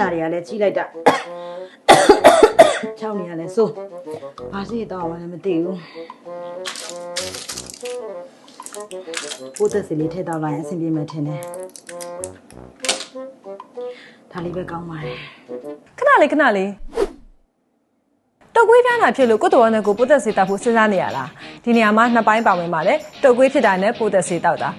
နှာတွေကလည်းကြီးလိုက်တာချောင်းနေရလဲစိုးဘာစီတော့မှလည်းမသိဘူးပိုးသက်စီလေးထည့်တော့လိုက်ရင်အဆင်ပြေမယ်ထင်တယ်ဒါလေးပဲကောင်းပါတယ်ခဏလေးခဏလေးတုတ်ကွေးပြားနာဖြစ်လို့ကိုယ့်တော်နဲ့ကိုပိုးသက်စေတောက်ဖို့စဉ်းစားနေရလားဒီနေရာမှာနှစ်ပိုင်းပါဝင်ပါတယ်တုတ်ကွေးဖြစ်တာနဲ့ပိုးသက်စေတောက်တာ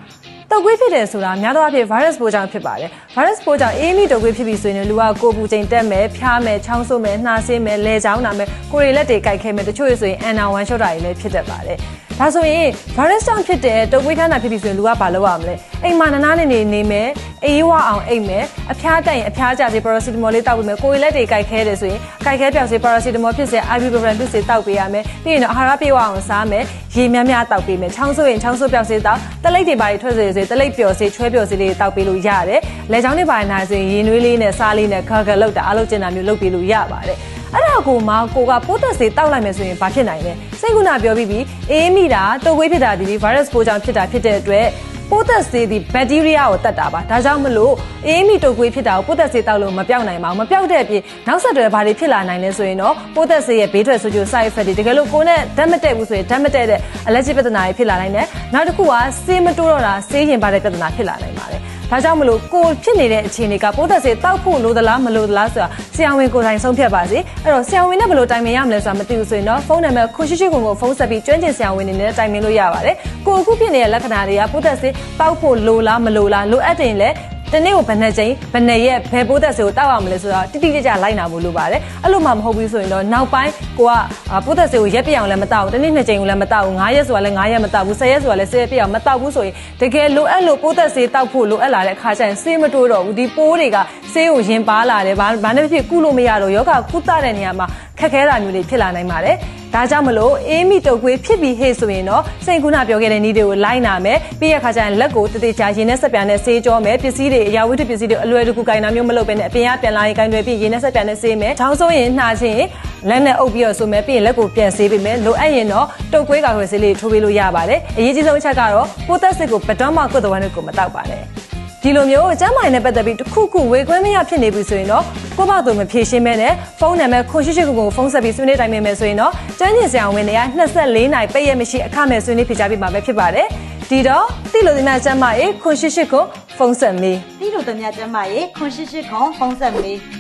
တုတ်ကွေးဖြစ်တယ်ဆိုတာများသောအားဖြင့် virus ပိုးကြောင့်ဖြစ်ပါတယ် virus ပိုးကြောင့်အေးမိတုတ်ကွေးဖြစ်ပြီဆိုရင်လူကကိုယ်ပူချိန်တက်မယ်ဖျားမယ်ချောင်းဆိုးမယ်နှာဆေးမယ်လဲချောင်းနာမယ်ကိုယ်ရီလက်တွေကိုက်ခဲမယ်တချို့ဆိုရင်အန်နာဝမ်ရှော့တာတွေလည်းဖြစ်တတ်ပါတယ်ဒါဆိုရင် virus ကြောင့်ဖြစ်တဲ့တုတ်ကွေးခန်းတာဖြစ်ပြီဆိုရင်လူကဘာလုပ်ရမလဲအိမ်မှာနားနာနေနေနေမယ် အေးဝအောင်အိမ်မယ်အဖျားတက်ရင်အဖျားကြစေ paracetamol လေးတောက်ပေးမယ်ကိုယ်ရီလက်တွေကိုက်ခဲတယ်ဆိုရင်ကိုက်ခဲပြောက်စေ paracetamol ဖြစ်စေ ibuprofen ဖြစ်စေတောက်ပေးရမယ်ပြီးရင်တော့အာဟာရပြေဝအောင်စားမယ်ရေများများတောက်ပေးမယ်ချောင်းဆိုးရင်ချောင်းဆိုးပြောက်စေတောက်တလိပ်တွေပါတွေထွက်စေစေတလိပ်ပျော်စေချွဲပျော်စေလေးတောက်ပေးလို့ရတယ်လက်ချောင်းတွေပါနေဆိုရင်ရေနွေးလေးနဲ့စားလေးနဲ့ခါခါလောက်တာအလုပ်ကျင်တာမျိုးလုပ်ပေးလို့ရပါတယ်အဲ့ဒါကိုမှကိုကပိုးသက်စေတောက်လိုက်မယ်ဆိုရင်ဘာဖြစ်နိုင်လဲစိတ်ကူနာပြောပြီးပြီအေးမိတာတုပ်ကွေးဖြစ်တာဒီ virus ပိုးကြောင့်ဖြစ်တာဖြစ်တဲ့အတွက် ပိုးသက်ဆေးဒီဘက်တီးရီးယားကိုတတ်တာပါဒါကြောင့်မလို့အေးမီတုပ်ကွေးဖြစ်တာကိုပိုးသက်ဆေးတောက်လို့မပြောက်နိုင်ပါဘူးမပြောက်တဲ့အပြင်နောက်ဆက်တွဲဘာတွေဖြစ်လာနိုင်လဲဆိုရင်တော့ပိုးသက်ဆေးရဲ့ဘေးထွက်ဆိုးကျိုး side effect တွေတကယ်လို့ကိုယ်နဲ့ဓာတ်မတက်ဘူးဆိုရင်ဓာတ်မတက်တဲ့ allergic ပြဿနာတွေဖြစ်လာနိုင်တယ်နောက်တစ်ခုကဆေးမတိုးတော့တာဆေးရင်ပါတဲ့ပြဿနာဖြစ်လာနိုင်ပါတယ် ဒါကြောင့်မလို့ကိုဖြစ်နေတဲ့အခြေအနေကပိုးသက်ဆေးတောက်ဖို့လိုသလားမလိုသလားဆိုတာဆရာဝန်ကိုယ်တိုင်ဆုံးဖြတ်ပါစေအဲ့တော့ဆရာဝန်နဲ့ဘယ်လိုတိုင်ပင်ရမလဲဆိုတာမသိဘူးဆိုရင်တော့ဖုန်းနံပါတ်ခွန်ရှိရှိကိုကိုဖုန်းဆက်ပြီးကျွမ်းကျင်ဆရာဝန်တွေနဲ့တိုင်ပင်လို့ရပါတယ်ကိုအခုဖြစ်နေတဲ့လက္ခဏာတွေကပိုးသက်ဆေးတောက်ဖို့လိုလားမလိုလားလိုအပ်တယ်လည်း တနေ့ကိုဘယ်နှကြိမ်ဘယ်နှရက်ဘယ်ပိုးသက်ဆေးကိုတောက်ရမလဲဆိုတော့တိတိကျကျလိုက်နာဖို့လိုပါတယ်အဲ့လိုမှမဟုတ်ဘူးဆိုရင်တော့နောက်ပိုင်းကိုကပိုးသက်ဆေးကိုရက်ပြအောင်လည်းမတောက်ဘူးတနေ့နှစ်ကြိမ်ကိုလည်းမတောက်ဘူး9ရက်ဆိုတာလည်း9ရက်မတောက်ဘူး10ရက်ဆိုတာလည်း10ရက်ပြအောင်မတောက်ဘူးဆိုရင်တကယ်လိုအပ်လို့ပိုးသက်ဆေးတောက်ဖို့လိုအပ်လာတဲ့အခါကျရင်ဆေးမတိုးတော့ဘူးဒီပိုးတွေကဆေးကိုရင်ပါလာတယ်ဘာဘာနဲ့ဖြစ်ကုလို့မရတော့ယောဂကုသတဲ့နေရာမှာ ခက်ခဲတာမျိုးတွေဖြစ်လာနိုင်ပါတယ်ဒါကြောင့်မလို့အေးမီတုပ်ကွေးဖြစ်ပြီးဟေ့ဆိုရင်တော့စိတ်ကူနာပြောခဲ့တဲ့နည်းတွေကိုလိုက်နာမယ်ပြီးရခါကျရင်လက်ကိုတည်တည်ချာရင်နဲ့ဆက်ပြန်နဲ့ဆေးကြောမယ်ပစ္စည်းတွေအရာဝတ္ထုပစ္စည်းတွေအလွယ်တကူကင်တာမျိုးမလုပ်ဘဲနဲ့အပြင်ကပြန်လာရင်ကင်တွေပြီးရင်နဲ့ဆက်ပြန်နဲ့ဆေးမယ်ချောင်းဆိုးရင်နှာချင်းလက်နဲ့အုပ်ပြီးတော့ဆိုမယ်ပြီးရင်လက်ကိုပြန်ဆေးပေးမယ်လိုအပ်ရင်တော့တုပ်ကွေးကာခွယ်ဆေးလေးထိုးပေးလို့ရပါတယ်အရေးကြီးဆုံးအချက်ကတော့ပိုးသက်စစ်ကိုဘတ်တော့မှကုတ်တော်ဝမ်းတွေကိုမတောက်ပါနဲ့ ဒီလိုမျိုးကျမ်းမာရေးနဲ့ပတ်သက်ပြီးတစ်ခုခုဝေခွဲမရဖြစ်နေပြီဆိုရင်တော့ကိုယ့်ဘာသူမဖြေရှင်းမဲနဲ့ဖုန်းနံပါတ်ခွန်ရှိရှိကိုကိုဖုန်းဆက်ပြီးဆွေးနွေးတိုင်ပင်မယ်ဆိုရင်တော့ကျန်းကျင်ဆရာဝန်တွေက24နိုင်ပိတ်ရမရှိအခမဲ့ဆွေးနွေးဖြေချပေးမှာပဲဖြစ်ပါတယ်ဒီတော့တိလို့ဒီမှာကျမ်းမာရေးခွန်ရှိရှိကိုဖုန်းဆက်မေးတိတို့တမကျမ်းမရေခွန်ရှိရှိခွန်ဖုံးဆက်မေး